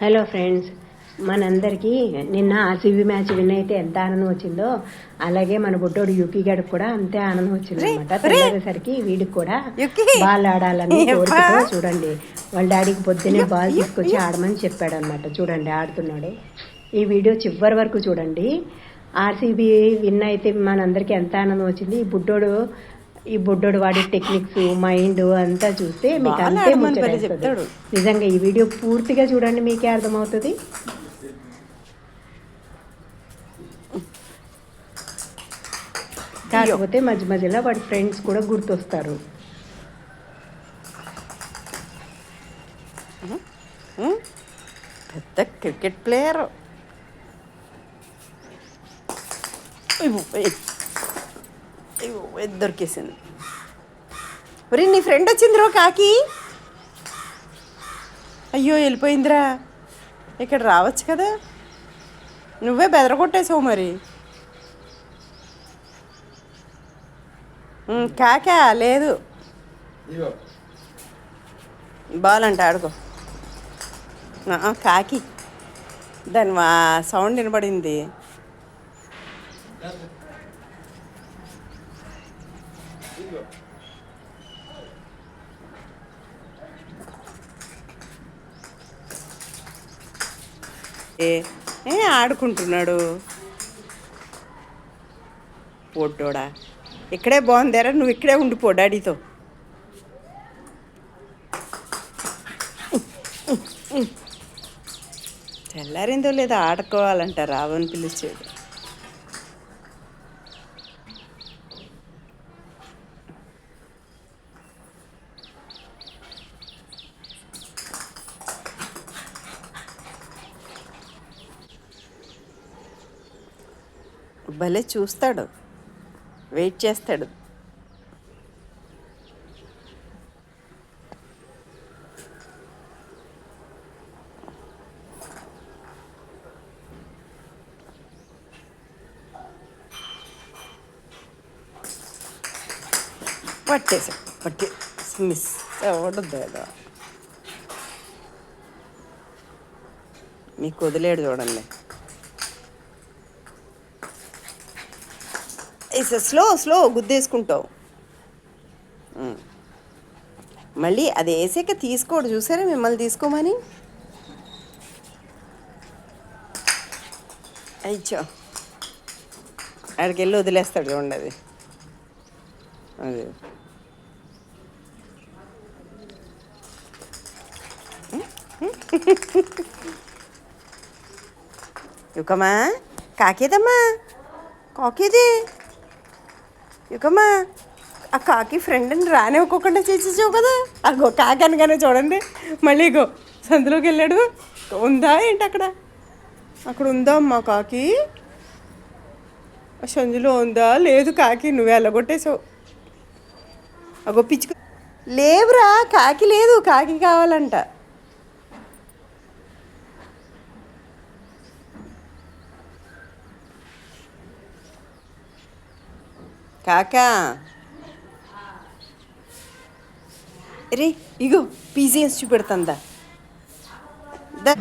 Hello friends మనందరికీ నిన్న RCB match win అయితే ఎంత ఆనందం వచ్చిందో అలాగే మన బుడ్డోడు యూకీ గడికి కూడా అంతే ఆనందం వచ్చింది అనమాట వీడికి కూడా! బాల్ ఆడాలని! కోరికతో చూడండి. వాళ్ళ డాడీకి పొద్దునే బాల్ తీసుకొచ్చి ఆడమని చెప్పాడు అనమాట చూడండి ఆడుతున్నాడు. ఈ వీడియో చివరి వరకు చూడండి. ఆర్సీబీ విన్ అయితే మనందరికీ ఎంత ఆనందం వచ్చింది. ఈ బుడ్డోడు ఈ బుడ్డోడు వాడి టెక్నిక్స్ మైండ్ అంతా చూస్తే మీకు అంతే. చెప్తాడు. నిజంగా ఈ వీడియో పూర్తిగా చూడండి మీకే అర్థమవుతుంది కాకపోతే మధ్య మధ్యలో వాడి ఫ్రెండ్స్ కూడా గుర్తొస్తారు? పెద్ద క్రికెట్ ప్లేయర్ దొరికేసింది? ఒరే నీ ఫ్రెండ్ వచ్చిందిరో కాకి. అయ్యో వెళ్ళిపోయిందిరా. ఇక్కడ రావచ్చు కదా. నువ్వే బెదరగొట్టేసావు మరి. కాకా లేదు. బాల్ అంట ఆడుకో. కాకి. దాని సౌండ్ వినపడింది ఏ ఏ ఆడుకుంటున్నాడు? పొడ్డోడా ఇక్కడే బాగుందేరా నువ్వు ఇక్కడే ఉండిపో డాడీతో. తెల్లారిందో లేదో ఆడుకోవాలంట రావని పిలిచేది. భలే చూస్తాడు. వెయిట్ చేస్తాడు. పట్టేసా పట్టి. మిస్. అవ్వడద్దు ఏదో మీకు వదిలేడు చూడండి. ఇట్స్ స్లో స్లో గుద్దేసుకుంటావు మళ్ళీ అది వేసాక తీసుకోడు చూసారా మిమ్మల్ని తీసుకోమని అయ్యో ఆడికి వెళ్ళి వదిలేస్తాడు చూడండి అది అది యుకమా కాకేదమ్మా కాకేదే ఇకమ్మా ఆ కాకి ఫ్రెండ్ని రానివ్వకుండా చేసేసావు కదా. అగో కాకి అనగానే చూడండి. మళ్ళీ ఇగో సందులోకి వెళ్ళాడు. ఉందా ఏంటి అక్కడ? అక్కడ ఉందా అమ్మా కాకి? సందులో ఉందా? లేదు కాకి నువ్వు వెళ్ళగొట్టేసావు అగో పిచ్చుకు లేవురా కాకి లేదు. కాకి కావాలంట. కాకా. రే ఇగో పీజీఎస్ చూపెడుతుందా? దా.